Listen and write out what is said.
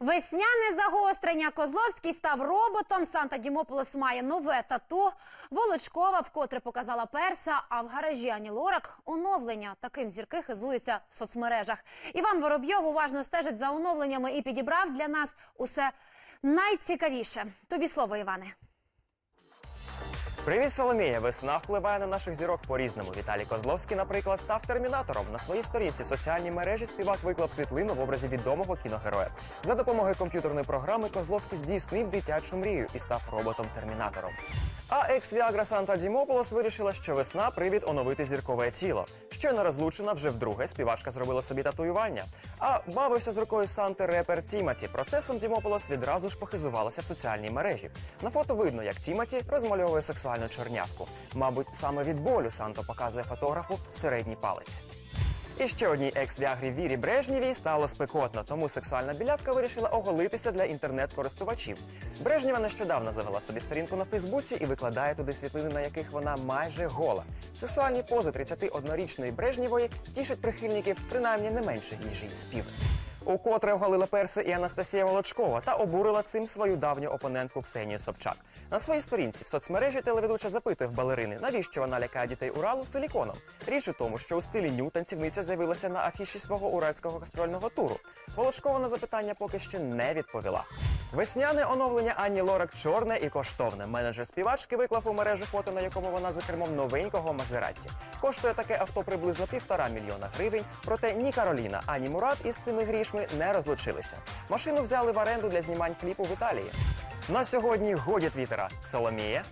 Весняне загострення. Козловський став роботом. Санта Дімополос має нове тату. Волочкова вкотре показала перса. А в гаражі Ані Лорак оновлення. Таким зірки хизуються в соцмережах. Іван Воробйов уважно стежить за оновленнями і підібрав для нас усе найцікавіше. Тобі слово, Іване. Привіт, Соломія! Весна впливає на наших зірок по-різному. Віталій Козловський, наприклад, став термінатором. На своїй сторінці в соціальній мережі співак виклав світлину в образі відомого кіногероя. За допомогою комп'ютерної програми Козловський здійснив дитячу мрію і став роботом-термінатором. А екс-віагра Санта Дімополос вирішила, що весна привід оновити зіркове тіло. Щойно розлучена вже вдруге співачка зробила собі татуювання. А бавився з рукою Санти репер Тіматі. Процесом Дімополос відразу ж похизувалася в соціальній мережі. На фото видно, як Тіматі розмальовує сексуальну чорнявку. Мабуть, саме від болю Санто показує фотографу середній палець. І ще одній екс-віагрі Вірі Брежнєвій стало спекотно, тому сексуальна білявка вирішила оголитися для інтернет-користувачів. Брежнєва нещодавно завела собі сторінку на Фейсбуці і викладає туди світлини, на яких вона майже гола. Сексуальні пози 31-річної Брежнєвої тішать прихильників принаймні не менше, ніж її співи. Укотре оголила перси і Анастасія Волочкова та обурила цим свою давню опонентку Ксенію Собчак. На своїй сторінці в соцмережі телеведуча запитує в балерини, навіщо вона лякає дітей Уралу силіконом. Річ у тому, що у стилі ню танцівниця з'явилася на афіші свого уральського гастрольного туру. Волочкова на запитання поки ще не відповіла. Весняне оновлення Ані Лорак чорне і коштовне. Менеджер співачки виклав у мережу фото, на якому вона за кермом новенького Мазератті. Коштує таке авто приблизно півтора мільйона гривень. Проте ні Кароліна, ані Мурат із цими грішми не розлучилися. Машину взяли в оренду для знімань кліпу в Італії. На сьогодні годі твіттера. Соломія.